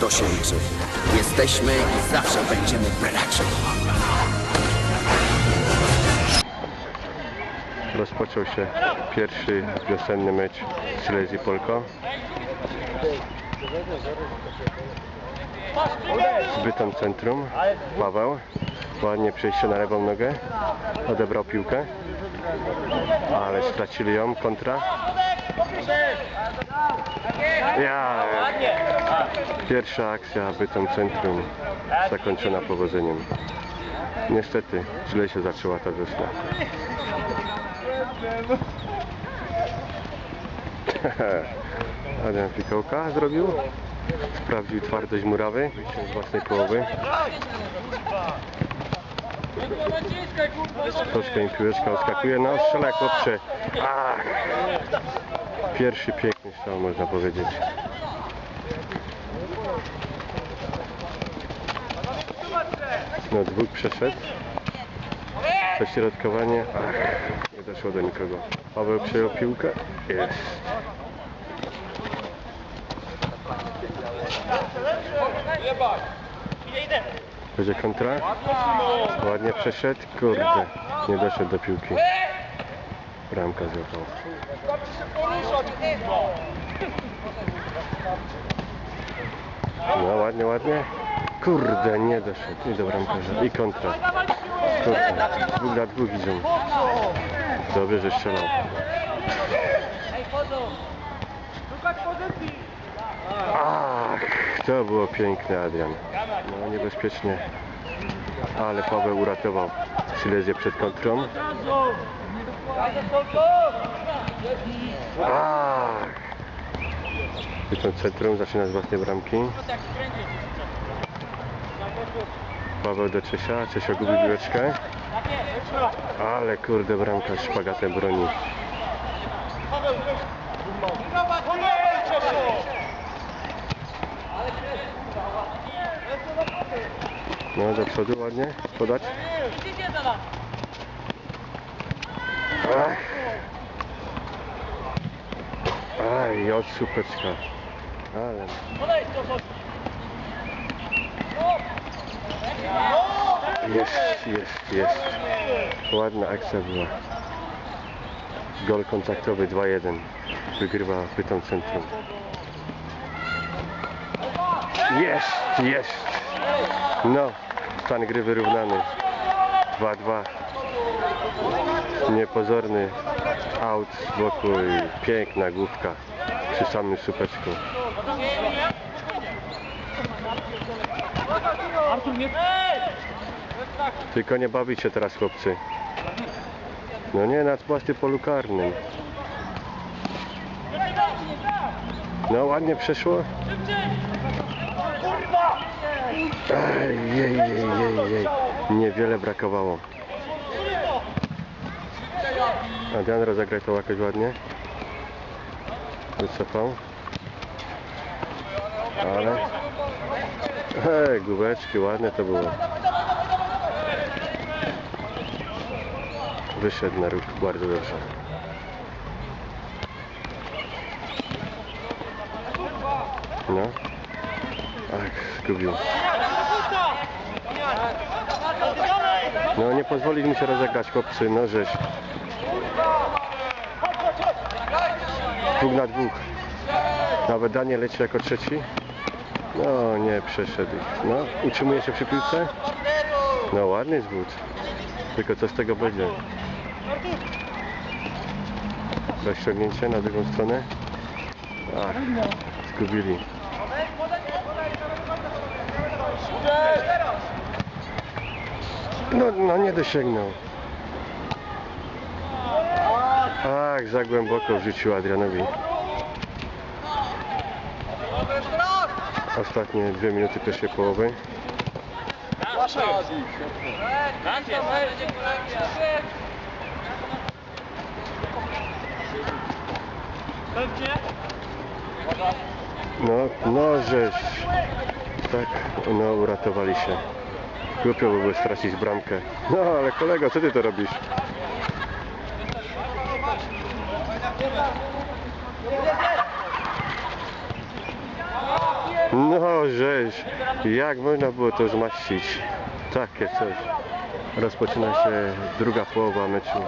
To się liczy. Jesteśmy i zawsze będziemy braćmi. Rozpoczął się pierwszy wiosenny mecz Silesii Polko. Z Bytom Centrum. Paweł. Ładnie przejście na lewą nogę. Odebrał piłkę. Ale stracili ją. Kontra. Ja. Pierwsza akcja Bytom Centrum zakończona powodzeniem. Niestety źle się zaczęła ta wiosna. Adrian Fikołka zrobił. Sprawdził twardość murawy z własnej połowy. Troszkę im piłeczka odskakuje. No strzela chłopcze. Ach. Pierwszy piękny strzał można powiedzieć. No dwóch przeszedł. Prześrodkowanie. Ach, nie doszło do nikogo. Paweł przejął piłkę. Jest. Będzie kontra. Ładnie przeszedł. Kurde. Nie doszedł do piłki. Bramka złapał. No ładnie, ładnie. Kurde, nie doszedł. I do bramkarza. I kontra. Kurde. Dwóch na dwóch idą. Dobrze, że strzelał. Ach, to było piękne, Adrian. No niebezpiecznie. Ale Paweł uratował Silezję przed kontrą. Wyciąg centrum zaczyna z własnej bramki. Paweł do Czesia, Czesio gubi piłeczkę. Ale kurde bramka szpagatem broni. No do przodu ładnie podać. Od supeczka. Ale... Jest, jest, jest. Ładna akcja była. Gol kontaktowy 2-1. Wygrywa Pyton Centrum. Jest, jest. No, stan gry wyrównany. 2-2. Niepozorny aut z boku i piękna główka przy samym supeczku. Tylko nie bawić się teraz chłopcy. No nie, na płasty polu karnym. No ładnie przeszło. Ej. Niewiele brakowało. Adrian rozegrał to jakoś ładnie. Wycofał. Ale... Hej, główeczki, ładne to było. Wyszedł na ruch bardzo dobrze. No. Ach, zgubił. No nie pozwolić mu się rozegrać chłopcy, no żeś. Dwóch na dwóch. Nawet Daniel leci jako trzeci. No nie przeszedł. No, utrzymuje się przy piłce. No ładny zwód. Tylko co z tego będzie? Rozciągnięcie na drugą stronę. Ach, zgubili. No, no nie dosięgnął. Ach, za głęboko wrzucił Adrianowi. Ostatnie dwie minuty pierwszej połowy. No, no żeś. Tak, no uratowali się. Głupio by było stracić bramkę. No ale kolego, co ty to robisz? No żeś, jak można było to zmaścić? Takie coś. Rozpoczyna się druga połowa meczu.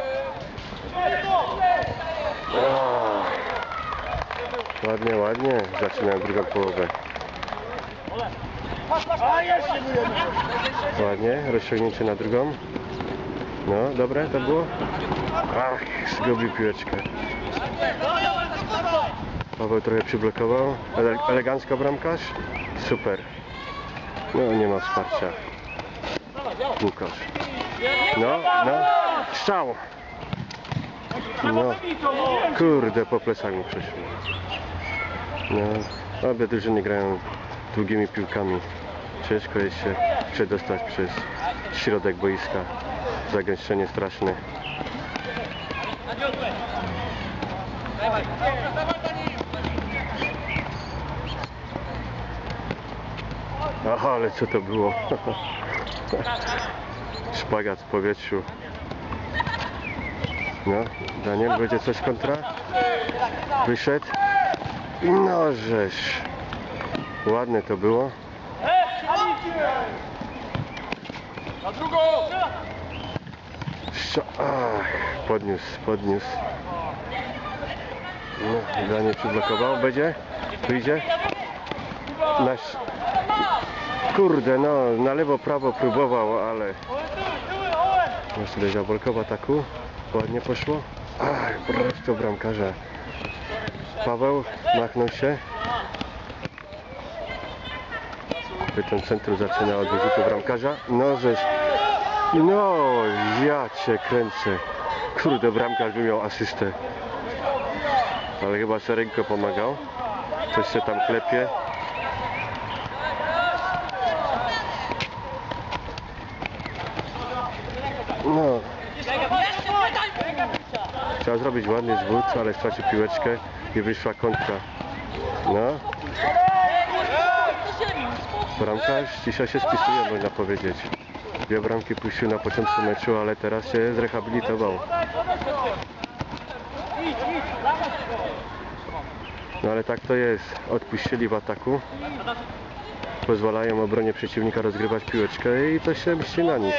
Ładnie, ładnie zaczynają drugą połowę. Ładnie, rozciągnięcie na drugą. No, dobre to było? Ach, zgubił piłeczkę. Paweł trochę przyblokował. Ele elegancko bramkarz. Super. No, nie ma wsparcia. Łukasz. No, no. Strzał. No. Kurde, po plecach mi przeszło. No, obie drużyny grają długimi piłkami. Ciężko jest się przedostać przez środek boiska. Zagęszczenie straszne. Aha, ale co to było? Szpagat w powietrzu. No, Daniel, będzie coś kontra? Wyszedł? No żeż. Ładne to było. Na drugą! Podniósł, podniósł. No, Daniel przyblokował. Będzie? Wyjdzie? Nasz... Kurde, no, na lewo, prawo próbował, ale... Masz tutaj zablokował ataku. Ładnie poszło. Ach, prosto bramkarza. Paweł machnął się. Ten centrum zaczyna od wyrzutu bramkarza. No, żeś... No, ja cię kręcę. Kurde, bramkarz by miał asystę. Ale chyba Serenko pomagał. Coś się tam klepie. No, chciał zrobić ładny zwód, ale stracił piłeczkę i wyszła kontra. No, bramkarz dzisiaj się spisuje, można powiedzieć. Dwie bramki puścił na początku meczu, ale teraz się zrehabilitował. No ale tak to jest. Odpuścili w ataku. Pozwalają obronie przeciwnika rozgrywać piłeczkę i to się mści na nich.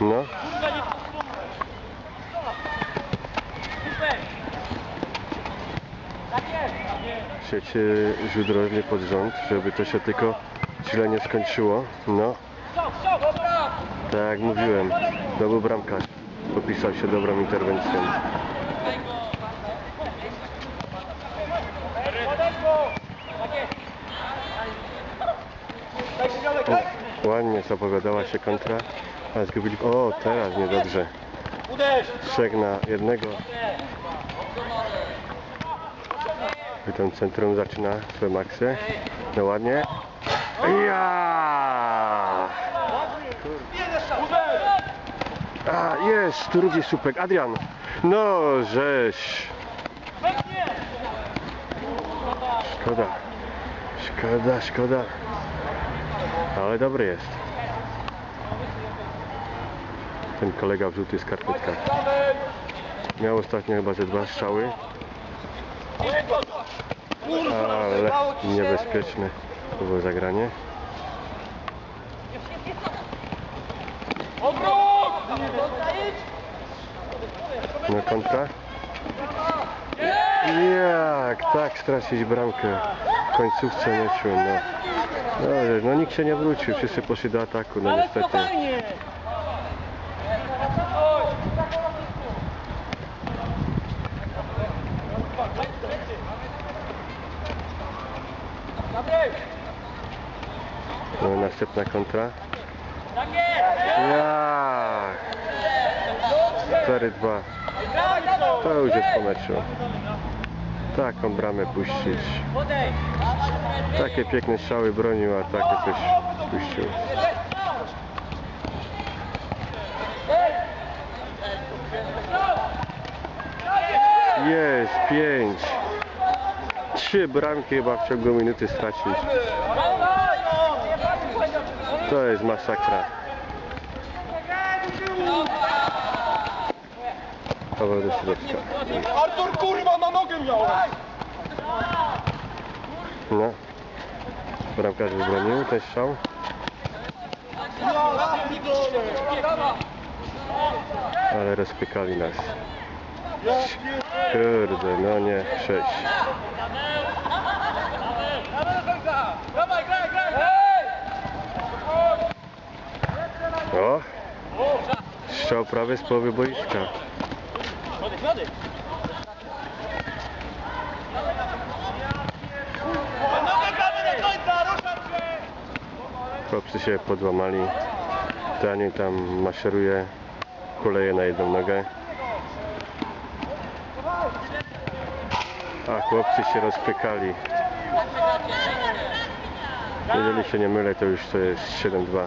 No. Trzeci rzut rożny pod rząd, żeby to się tylko źle nie skończyło. No. Tak jak mówiłem, to był bramkarz. Popisał się dobrą interwencją. O, ładnie zapowiadała się kontra, a zgubili... O, teraz niedobrze. Trzech na jednego. Ten centrum zaczyna swoje maksy. No ładnie. Ja! A, jest, drugi słupek. Adrian. No, żeś. Szkoda. Szkoda, szkoda. Ale dobry jest. Ten kolega w żółtych skarpetkach. Miał ostatnio chyba ze dwa strzały, ale niebezpieczne było zagranie. Obrót! No kontra. Jak tak stracić bramkę w końcówce meczu, no. No, no nikt się nie wrócił, wszyscy poszli do ataku, no niestety. No, następna kontra. Jak? 4-2. To już jest po meczu. Taką bramę puścić. Takie piękne strzały bronił, a takie coś puścił. Jest, pięć. Trzy bramki chyba w ciągu minuty stracić. To jest masakra. Paweł do środka. Artur kurwa na nogę miał! No. Bramkarz wybronił ten strzał. Ale rozpykali nas. Kurde, no nie, sześć. O! Strzał prawie z połowy boiska. Się! Chłopcy się podłamali. Daniel tam maszeruje, kuleje na jedną nogę. A chłopcy się rozpykali. Jeżeli się nie mylę, to już to jest 7-2.